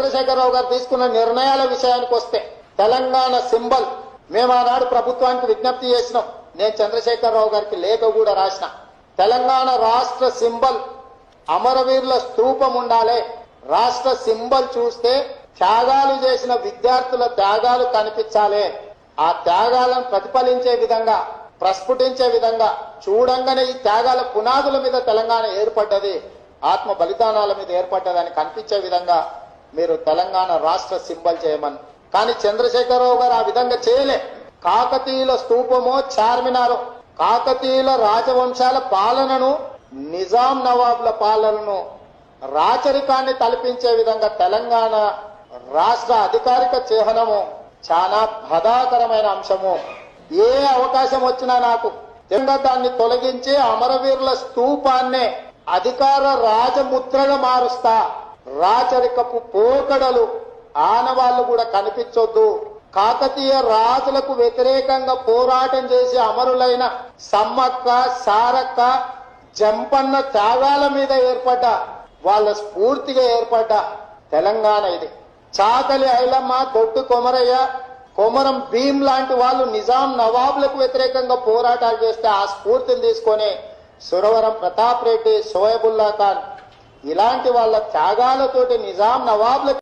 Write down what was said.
చంద్రశేఖరరావు గారు తీసుకున్న నిర్ణయాల విషయానికి వస్తే తెలంగాణ సింబల్ మేము ఆనాడు ప్రభుత్వానికి విజ్ఞప్తి చేసినాం. నేను చంద్రశేఖరరావు గారికి లేఖ కూడా రాసిన. తెలంగాణ రాష్ట్ర సింబల్ అమరవీరుల స్తూపం ఉండాలి. రాష్ట్ర సింబల్ చూస్తే త్యాగాలు చేసిన విద్యార్థుల త్యాగాలు కనిపించాలి. ఆ త్యాగాలను ప్రతిఫలించే విధంగా ప్రస్ఫుటించే విధంగా చూడంగానే ఈ త్యాగాల పునాదుల మీద తెలంగాణ ఏర్పడ్డది. ఆత్మ బలిదానాల మీద ఏర్పడ్డదని కనిపించే విధంగా మీరు తెలంగాణ రాష్ట్ర సింబల్ చేయమని. కానీ చంద్రశేఖరరావు గారు ఆ విధంగా చేయలే. కాకతీయుల స్తూపమో చార్మినారో కాకతీయుల రాజవంశాల పాలనను నిజాం నవాబుల పాలనను రాచరికాన్ని తలపించే విధంగా తెలంగాణ రాష్ట్ర అధికారిక చిహ్నము చాలా బాధాకరమైన అంశము. ఏ అవకాశం వచ్చినా నాకు తెలంగాణ దాన్ని తొలగించి అమరవీరుల స్తూపాన్నే అధికార రాజముద్రగా మారుస్తా. రాచరికపు పోకడలు. ఆనవాళ్ళు కూడా కనిపించొద్దు. కాకతీయ రాజులకు వ్యతిరేకంగా పోరాటం చేసి అమరులైన సమ్మక్క సారక్క జంపన్న త్యాగాల మీద ఏర్పడ్డ వాళ్ళ స్ఫూర్తిగా ఏర్పడ్డ తెలంగాణ ఇది. చాకలి ఐలమ్మ దొడ్డు కొమరయ్య కొమరం భీం లాంటి వాళ్ళు నిజాం నవాబులకు వ్యతిరేకంగా పోరాటాలు చేస్తే ఆ స్ఫూర్తిని తీసుకొని సురవరం ప్రతాప్ రెడ్డి సోయబుల్లా ఖాన్ ఇలాంటి వాళ్ళ త్యాగాలతోటి నిజాం నవాబ్ల